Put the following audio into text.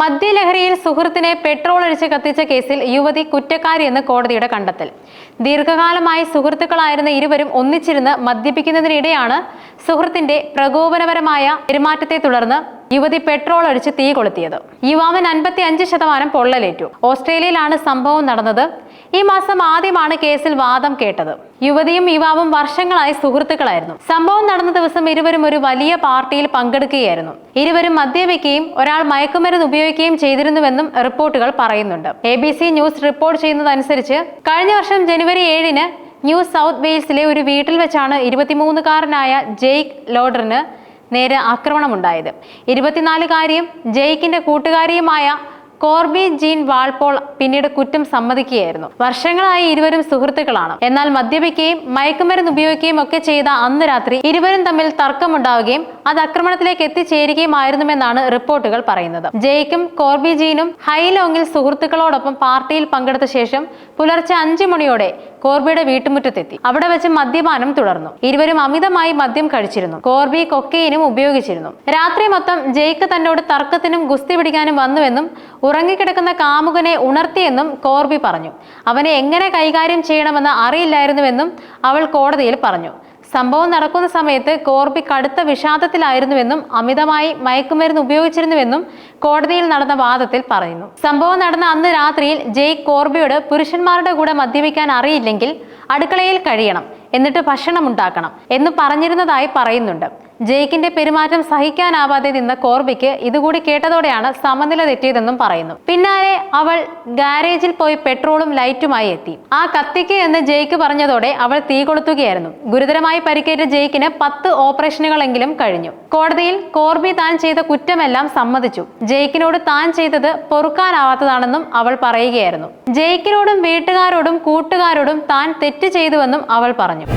മദ്യലഹരിയിൽ സുഹൃത്തിനെ പെട്രോൾ അടിച്ച് കത്തിച്ച കേസിൽ യുവതി കുറ്റക്കാരിയെന്ന് കോടതിയുടെ കണ്ടെത്തൽ. ദീർഘകാലമായി സുഹൃത്തുക്കളായിരുന്ന ഇരുവരും ഒന്നിച്ചിരുന്ന് മദ്യപിക്കുന്നതിനിടെയാണ് സുഹൃത്തിന്റെ പ്രകോപനപരമായ പെരുമാറ്റത്തെ തുടർന്ന് യുവതി പെട്രോൾ അടിച്ച് തീ കൊളുത്തിയത്. യുവാവൻ അൻപത്തി അഞ്ച് ശതമാനം പൊള്ളലേറ്റു. ഓസ്ട്രേലിയയിലാണ് സംഭവം നടന്നത്. ഈ മാസം ആദ്യമാണ് കേസിൽ വാദം കേട്ടത്. യുവതിയും യുവാവും വർഷങ്ങളായി സുഹൃത്തുക്കളായിരുന്നു. സംഭവം നടന്ന ദിവസം ഇരുവരും ഒരു വലിയ പാർട്ടിയിൽ പങ്കെടുക്കുകയായിരുന്നു. ഇരുവരും മദ്യപിക്കുകയും ഒരാൾ മയക്കുമരുന്ന് ഉപയോഗിക്കുകയും ചെയ്തിരുന്നുവെന്നും റിപ്പോർട്ടുകൾ പറയുന്നുണ്ട്. എ ന്യൂസ് റിപ്പോർട്ട് ചെയ്യുന്നതനുസരിച്ച് കഴിഞ്ഞ വർഷം ജനുവരി ഏഴിന് ന്യൂ സൗത്ത് വെയിൽസിലെ ഒരു വീട്ടിൽ വെച്ചാണ് ഇരുപത്തിമൂന്നുകാരനായ ജെയ്ക്ക് ലോഡറിന് നേരെ ആക്രമണമുണ്ടായത്. ഇരുപത്തിനാലുകാരിയും ജെയ്ക്കിന്റെ കൂട്ടുകാരിയുമായ കോർബി ജീൻ വാൾപോൾ പിന്നീട് കുറ്റം സമ്മതിക്കുകയായിരുന്നു. വർഷങ്ങളായി ഇരുവരും സുഹൃത്തുക്കളാണ്. എന്നാൽ മദ്യപിക്കുകയും മയക്കുമരുന്ന് ഉപയോഗിക്കുകയും ഒക്കെ ചെയ്ത അന്ന് രാത്രി ഇരുവരും തമ്മിൽ തർക്കമുണ്ടാവുകയും അത് ആക്രമണത്തിലേക്ക് എത്തിച്ചേരുകയുമായിരുന്നുവെന്നാണ് റിപ്പോർട്ടുകൾ പറയുന്നത്. ജയ്ക്കും കോർബി ജീനും ഹൈലോങ്ങിൽ സുഹൃത്തുക്കളോടൊപ്പം പാർട്ടിയിൽ പങ്കെടുത്ത ശേഷം പുലർച്ചെ അഞ്ചു മണിയോടെ കോർബിയുടെ വീട്ടുമുറ്റത്തെത്തി. അവിടെ വെച്ച് മദ്യപാനം തുടർന്നു. ഇരുവരും അമിതമായി മദ്യം കഴിച്ചിരുന്നു. കോർബി കൊക്കെയിനും ഉപയോഗിച്ചിരുന്നു. രാത്രി മൊത്തം ജയ്ക്ക് തന്നോട് തർക്കത്തിനും ഗുസ്തി പിടിക്കാനും വന്നുവെന്നും ഉറങ്ങിക്കിടക്കുന്ന കാമുകനെ ഉണർത്തിയെന്നും കോർബി പറഞ്ഞു. അവനെ എങ്ങനെ കൈകാര്യം ചെയ്യണമെന്ന് അറിയില്ലായിരുന്നുവെന്നും അവൾ കോടതിയിൽ പറഞ്ഞു. സംഭവം നടക്കുന്ന സമയത്ത് കോർബി കടുത്ത വിഷാദത്തിലായിരുന്നുവെന്നും അമിതമായി മയക്കുമരുന്ന് ഉപയോഗിച്ചിരുന്നുവെന്നും കോടതിയിൽ നടന്ന വാദത്തിൽ പറയുന്നു. സംഭവം നടന്ന അന്ന് രാത്രിയിൽ ജയ് കോർബിയോട് പുരുഷന്മാരുടെ കൂടെ മദ്യപിക്കാൻ അറിയില്ലെങ്കിൽ അടുക്കളയിൽ കഴിയണം. എന്നിട്ട് ഭക്ഷണം ഉണ്ടാക്കണം എന്ന് പറഞ്ഞിരുന്നതായി പറയുന്നുണ്ട്. ജയ്ക്കിന്റെ പെരുമാറ്റം സഹിക്കാനാവാതെ നിന്ന കോർബിക്ക് ഇതുകൂടി കേട്ടതോടെയാണ് സമനില തെറ്റിയതെന്നും പറയുന്നു. പിന്നാലെ അവൾ ഗാരേജിൽ പോയി പെട്രോളും ലൈറ്റുമായി എത്തി. ആ കത്തിക്ക് എന്ന് ജയ്ക്ക് പറഞ്ഞതോടെ അവൾ തീ കൊളുത്തുകയായിരുന്നു. ഗുരുതരമായി പരിക്കേറ്റ ജയ്ക്കിന് പത്ത് ഓപ്പറേഷനുകളെങ്കിലും കഴിഞ്ഞു. കോടതിയിൽ കോർബി താൻ ചെയ്ത കുറ്റമെല്ലാം സമ്മതിച്ചു. ജയ്ക്കിനോട് താൻ ചെയ്തത് പൊറുക്കാനാവാത്തതാണെന്നും അവൾ പറയുകയായിരുന്നു. ജയ്ക്കിനോടും വീട്ടുകാരോടും കൂട്ടുകാരോടും താൻ തെറ്റ് ചെയ്തുവെന്നും അവൾ പറഞ്ഞു.